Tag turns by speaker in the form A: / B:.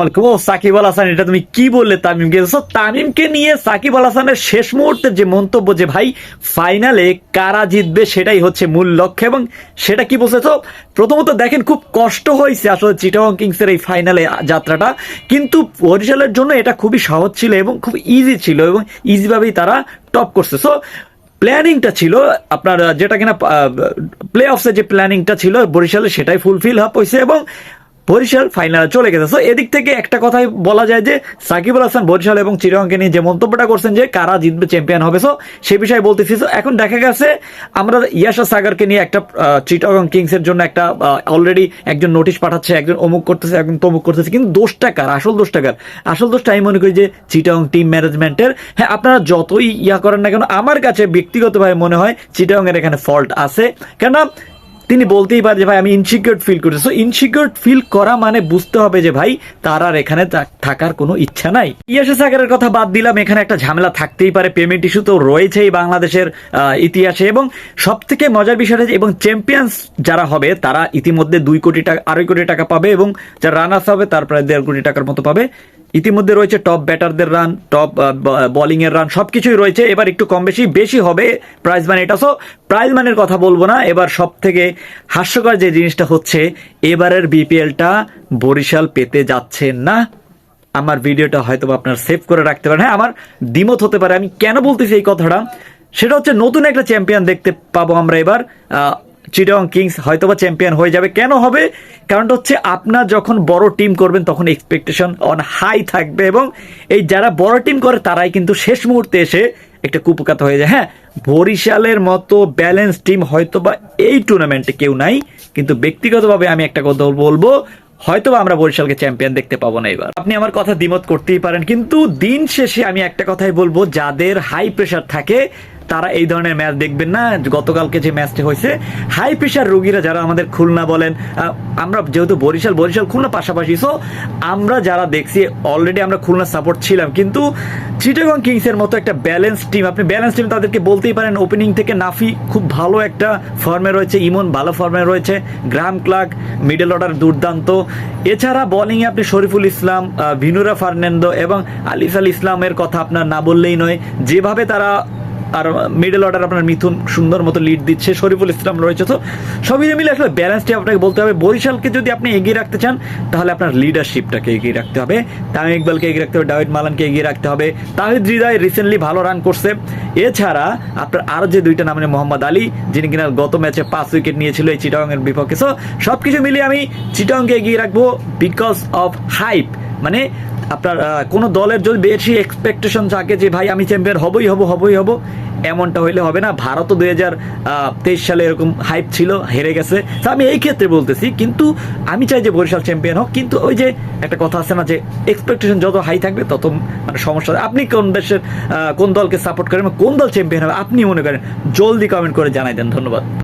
A: ও সাকিব আল হাসান, এটা তুমি কি বললে তামিমকে তামিমকে নিয়ে সাকিব আল হাসানের শেষ মুহূর্তের যে মন্তব্য যে, ভাই ফাইনালে কারা জিতবে সেটাই হচ্ছে মূল লক্ষ্য। এবং সেটা কি বলছে? তো প্রথমত দেখেন, খুব কষ্ট হয়েছে আসলে চিটাগং কিংসের এই ফাইনালে যাত্রাটা। কিন্তু বরিশালের জন্য এটা খুবই সহজ ছিল এবং খুব ইজি ছিল এবং ইজিভাবেই তারা টপ করছে। সো প্ল্যানিংটা ছিল, আপনার যেটা কিনা প্লে অফসের যে প্ল্যানিংটা ছিল, বরিশালে সেটাই ফুলফিল আপ হয়েছে এবং বরিশাল ফাইনালে চলে গেছে। সো এদিক থেকে একটা কথাই বলা যায় যে সাকিব আল হাসান বরিশাল এবং চিরঙ্গে নিয়ে যে মন্তব্যটা করছেন যে কারা জিতবে চ্যাম্পিয়ন হবে। সো সে বিষয়ে বলতেছি। So, এখন দেখা গেছে আমরা ইয়াশা সাগরকে নিয়ে একটা চিটগং কিংস এর জন্য একটা অলরেডি একজন নোটিশ পাঠাচ্ছে একজন অমুক করতেছে একজন তমুক করতেছে। কিন্তু দোষটা কার? আসল দোষটা কার? আসল দোষটা আমি মনে করি যে চিটগং টিম ম্যানেজমেন্টের হ্যাঁ আপনারা যতই ইয়া করেন না কেন আমার কাছে ব্যক্তিগতভাবে মনে হয় চিটগং এর এখানে ফল্ট আছে। কেননা তিনি বলতেই পারে যে, ভাই, আমি ইনসিকিউর ফিল করছি। সো ইনসিকিউর ফিল করা মানে বুঝতে হবে যে, ভাই, তার আর এখানে থাকার কোনো ইচ্ছা নাই। ইয়াসে সাগরের কথা বাদ দিলাম, এখানে একটা ঝামেলা থাকতেই পারে। পেমেন্ট ইস্যু তো রয়েছেই বাংলাদেশের ইতিহাসে এবং সব থেকে মজার বিষয়টা এবং চ্যাম্পিয়ন্স যারা হবে, তারা ইতিমধ্যে দুই কোটি টাকা, আড়াই কোটি টাকা পাবে এবং যারা রানার্স হবে, তার প্রায় দেড় কোটি টাকার মতো পাবে। ইতিমধ্যে রয়েছে টপ ব্যাটারদের রান টপ বোলিং এর রান সবকিছুই রয়েছে। এবার একটু কম বেশি বেশি হবে প্রাইজ মানি এটা সো প্রাইজ মানির কথা বলব না। এবার সব থেকে হাস্যকর যে জিনিসটা হচ্ছে, এবারের বিপিএলটা বরিশাল পেতে যাচ্ছে না। আমার ভিডিওটা হয়তো আপনার সেভ করে রাখতে পারেন। হ্যাঁ আমার দ্বিমত হতে পারে। আমি কেন বলতেছি এই কথাটা? সেটা হচ্ছে নতুন একটা চ্যাম্পিয়ন দেখতে পাবো আমরা এবার। চিটং কিংস হয়তোবা চ্যাম্পিয়ন হয়ে যাবে। কেন হবে? কারণটা হচ্ছে আপনার যখন বড় টিম করবেন, তখন এক্সপেকটেশন অন হাই থাকবে এবং এই যারা বড় টিম করে, তারাই কিন্তু শেষ মুহূর্তে এসে একটা কুপকাত হয়ে যায়। হ্যাঁ বরিশালের মতো ব্যালেন্স টিম হয়তোবা এই টুর্নামেন্টে কেউ নাই, কিন্তু ব্যক্তিগতভাবে আমি একটা কথা বলব হয়তো আমরা বরিশালকে চ্যাম্পিয়ন দেখতে পাবো না এবার। আপনি আমার কথা দ্বিমত করতেই পারেন, কিন্তু দিন শেষে আমি একটা কথাই বলব, যাদের হাই প্রেশার থাকে তারা এই ধরনের ম্যাচ দেখবেন না। গতকালকে যে ম্যাচটি হয়েছে হাই প্রেশার রোগীরা যারা আমাদের খুলনা বলেন আমরা যেহেতু বরিশাল বরিশাল খুলনা পাশাপাশি সো আমরা যারা দেখছি অলরেডি আমরা খুলনা সাপোর্ট ছিলাম। কিন্তু চিটাগং কিংসের মতো একটা ব্যালেন্স টিম আপনি ব্যালেন্স টিম তাদেরকে বলতেই পারেন ওপেনিং থেকে নাফি খুব ভালো একটা ফর্মে রয়েছে, ইমন ভালো ফর্মে রয়েছে, গ্রাম ক্লার্ক মিডল অর্ডার দুর্দান্ত। এছাড়া বোলিংয়ে আপনি শরীফুল ইসলাম ভিনুরা ফার্নান্দো এবং আলিফ আল ইসলামের কথা আপনার না বললেই নয়। যেভাবে তারা আর মিডল অর্ডার আপনার মিথুন সুন্দর মতো লিড দিচ্ছে, শরীফুল ইসলাম রয়েছে। তো সবই মিলে আসলে ব্যালেন্সটি আপনাকে বলতে হবে। বরিশালকে যদি আপনি এগিয়ে রাখতে চান, তাহলে আপনার লিডারশিপটাকে এগিয়ে রাখতে হবে। তামিম ইকবালকে এগিয়ে রাখতে হবে ডাভিড মালানকে এগিয়ে রাখতে হবে। তাহিদ হৃদয় রিসেন্টলি ভালো রান করছে। এছাড়া আপনার আরও যে দুইটা নাম মোহাম্মদ আলী, যিনি কিনা গত ম্যাচে পাঁচ উইকেট নিয়েছিল এই চিটাংয়ের বিপক্ষে। সো সব কিছু মিলিয়ে আমি চিটাংকে এগিয়ে রাখব বিকজ অফ হাইপ মানে আপনার কোনো দলের যদি বেশি এক্সপেকটেশন থাকে যে ভাই আমি চ্যাম্পিয়ন হবই, হব হবই, হব, এমনটা হইলে হবে না। ভারতও দুই হাজার তেইশ সালে এরকম হাইপ ছিল, হেরে গেছে। আমি এই ক্ষেত্রে বলতেছি, কিন্তু আমি চাই যে বরিশাল চ্যাম্পিয়ন হোক, কিন্তু ওই যে একটা কথা আছে না যে এক্সপেকটেশন যত হাই থাকবে, তত মানে সমস্যা আপনি কোন দেশের কোন দলকে সাপোর্ট করেন কোন দল চ্যাম্পিয়ন হবে, আপনি মনে করেন, জলদি কমেন্ট করে জানাই দেন। ধন্যবাদ।